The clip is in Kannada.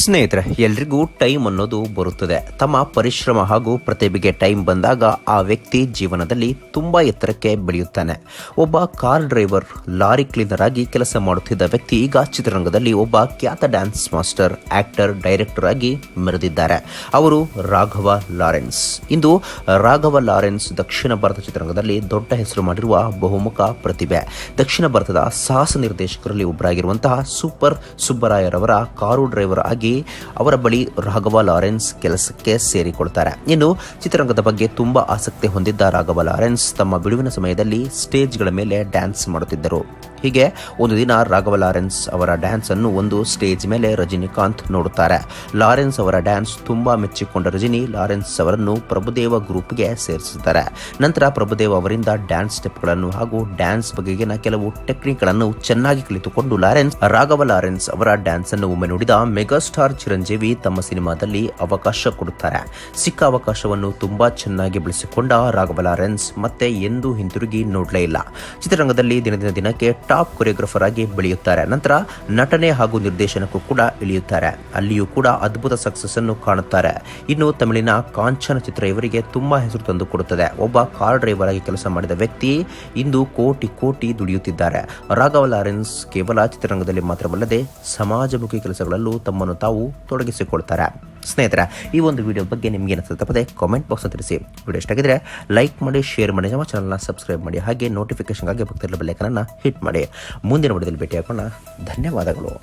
ಸ್ನೇಹಿತರೆ, ಎಲ್ರಿಗೂ ಟೈಮ್ ಅನ್ನೋದು ಬರುತ್ತದೆ. ತಮ್ಮ ಪರಿಶ್ರಮ ಹಾಗೂ ಪ್ರತಿಭೆಗೆ ಟೈಮ್ ಬಂದಾಗ ಆ ವ್ಯಕ್ತಿ ಜೀವನದಲ್ಲಿ ತುಂಬ ಎತ್ತರಕ್ಕೆ ಬೆಳೆಯುತ್ತಾನೆ. ಒಬ್ಬ ಕಾರ್ ಡ್ರೈವರ್ ಲಾರಿ ಕ್ಲೀನರ್ ಆಗಿ ಕೆಲಸ ಮಾಡುತ್ತಿದ್ದ ವ್ಯಕ್ತಿ ಈಗ ಚಿತ್ರರಂಗದಲ್ಲಿ ಒಬ್ಬ ಖ್ಯಾತ ಡ್ಯಾನ್ಸ್ ಮಾಸ್ಟರ್ ಆಕ್ಟರ್ ಡೈರೆಕ್ಟರ್ ಆಗಿ ಮೆರೆದಿದ್ದಾರೆ. ಅವರು ರಾಘವ ಲಾರೆನ್ಸ್. ಇಂದು ರಾಘವ ಲಾರೆನ್ಸ್ ದಕ್ಷಿಣ ಭಾರತ ಚಿತ್ರರಂಗದಲ್ಲಿ ದೊಡ್ಡ ಹೆಸರು ಮಾಡಿರುವ ಬಹುಮುಖ ಪ್ರತಿಭೆ. ದಕ್ಷಿಣ ಭಾರತದ ಸಾಹಸ ನಿರ್ದೇಶಕರಲ್ಲಿ ಒಬ್ಬರಾಗಿರುವಂತಹ ಸೂಪರ್ ಸುಬ್ಬರಾಯರವರ ಕಾರು ಡ್ರೈವರ್ ಆಗಿ ಅವರ ಬಳಿ ರಾಘವ ಲಾರೆನ್ಸ್ ಕೆಲಸಕ್ಕೆ ಸೇರಿಕೊಳ್ತಾರೆ. ಇನ್ನು ಚಿತ್ರರಂಗದ ಬಗ್ಗೆ ತುಂಬಾ ಆಸಕ್ತಿ ಹೊಂದಿದ್ದ ರಾಘವ ಲಾರೆನ್ಸ್ ತಮ್ಮ ಬಿಡುವಿನ ಸಮಯದಲ್ಲಿ ಸ್ಟೇಜ್ಗಳ ಮೇಲೆ ಡ್ಯಾನ್ಸ್ ಮಾಡುತ್ತಿದ್ದರು. ಹೀಗೆ ಒಂದು ದಿನ ರಾಘವ ಲಾರೆನ್ಸ್ ಅವರ ಡ್ಯಾನ್ಸ್ ಅನ್ನು ಒಂದು ಸ್ಟೇಜ್ ಮೇಲೆ ರಜನಿಕಾಂತ್ ನೋಡುತ್ತಾರೆ. ಲಾರೆನ್ಸ್ ಅವರ ಡ್ಯಾನ್ಸ್ ತುಂಬಾ ಮೆಚ್ಚಿಕೊಂಡ ರಜನಿ ಲಾರೆನ್ಸ್ ಅವರನ್ನು ಪ್ರಭುದೇವ ಗ್ರೂಪ್ಗೆ ಸೇರಿಸುತ್ತಾರೆ ನಂತರ ಪ್ರಭುದೇವ ಅವರಿಂದ ಡ್ಯಾನ್ಸ್ ಸ್ಟೆಪ್ಗಳನ್ನು ಹಾಗೂ ಡ್ಯಾನ್ಸ್ ಬಗೆಗಿನ ಕೆಲವು ಟೆಕ್ನಿಕ್ಗಳನ್ನು ಚೆನ್ನಾಗಿ ಕಲಿತುಕೊಂಡು ಲಾರೆನ್ಸ್, ರಾಘವ ಲಾರೆನ್ಸ್ ಅವರ ಡ್ಯಾನ್ಸ್ ಅನ್ನು ಒಮ್ಮೆ ನೋಡಿದ ಮೆಗಾಸ್ಟಾರ್ ಚಿರಂಜೀವಿ ತಮ್ಮ ಸಿನಿಮಾದಲ್ಲಿ ಅವಕಾಶ ಕೊಡುತ್ತಾರೆ. ಸಿಕ್ಕ ಅವಕಾಶವನ್ನು ತುಂಬಾ ಚೆನ್ನಾಗಿ ಬಳಸಿಕೊಂಡ ರಾಘವ ಲಾರೆನ್ಸ್ ಮತ್ತೆ ಎಂದೂ ಹಿಂತಿರುಗಿ ನೋಡಲೇ ಇಲ್ಲ. ಚಿತ್ರರಂಗದಲ್ಲಿ ದಿನದಿನ ದಿನಕ್ಕೆ ಟಾಪ್ ಕೊರಿಯೋಗ್ರಾಫರ್ ಆಗಿ ಬೆಳೆಯುತ್ತಾರೆ. ನಂತರ ನಟನೆ ಹಾಗೂ ನಿರ್ದೇಶನಕ್ಕೂ ಕೂಡ ಇಳಿಯುತ್ತಾರೆ. ಅಲ್ಲಿಯೂ ಕೂಡ ಅದ್ಭುತ ಸಕ್ಸಸ್ ಅನ್ನು ಕಾಣುತ್ತಾರೆ. ಇನ್ನು ತಮಿಳಿನ ಕಾಂಚನ ಚಿತ್ರ ಇವರಿಗೆ ತುಂಬಾ ಹೆಸರು ತಂದು ಕೊಡುತ್ತದೆ. ಒಬ್ಬ ಕಾರ್ ಡ್ರೈವರ್ ಆಗಿ ಕೆಲಸ ಮಾಡಿದ ವ್ಯಕ್ತಿ ಇಂದು ಕೋಟಿ ಕೋಟಿ ದುಡಿಯುತ್ತಿದ್ದಾರೆ. ರಾಘವ ಲಾರೆನ್ಸ್ ಕೇವಲ ಚಿತ್ರರಂಗದಲ್ಲಿ ಮಾತ್ರವಲ್ಲದೆ ಸಮಾಜಮುಖಿ ಕೆಲಸಗಳಲ್ಲೂ ತಮ್ಮನ್ನು ತಾವು ತೊಡಗಿಸಿಕೊಳ್ತಾರೆ. ಸ್ನೇಹಿತರೆ, ಈ ಒಂದು ವಿಡಿಯೋ ಬಗ್ಗೆ ನಿಮಗೆ ಏನಂತ ತಪ್ಪದೆ ಕಾಮೆಂಟ್ ಬಾಕ್ಸ್ ತಿಳಿಸಿ. ವಿಡಿಯೋ ಇಷ್ಟ ಆಗಿದ್ರೆ ಲೈಕ್ ಮಾಡಿ ಶೇರ್ ಮಾಡಿ, ನಮ್ಮ ಚಾನಲ್ನ ಸಬ್ಸ್ಕ್ರೈಬ್ ಮಾಡಿ, ಹಾಗೆ ನೋಟಿಫಿಕೇಷನ್ಗಾಗಿ ಭಕ್ತರಲ್ಲಿ ಬೆಲ್ಲೈಕನನ್ನು ಹಿಟ್ ಮಾಡಿ. ಮುಂದಿನ ವಿಡಿಯೋದಲ್ಲಿ ಭೇಟಿಯಾಗೋಣ ಧನ್ಯವಾದಗಳು.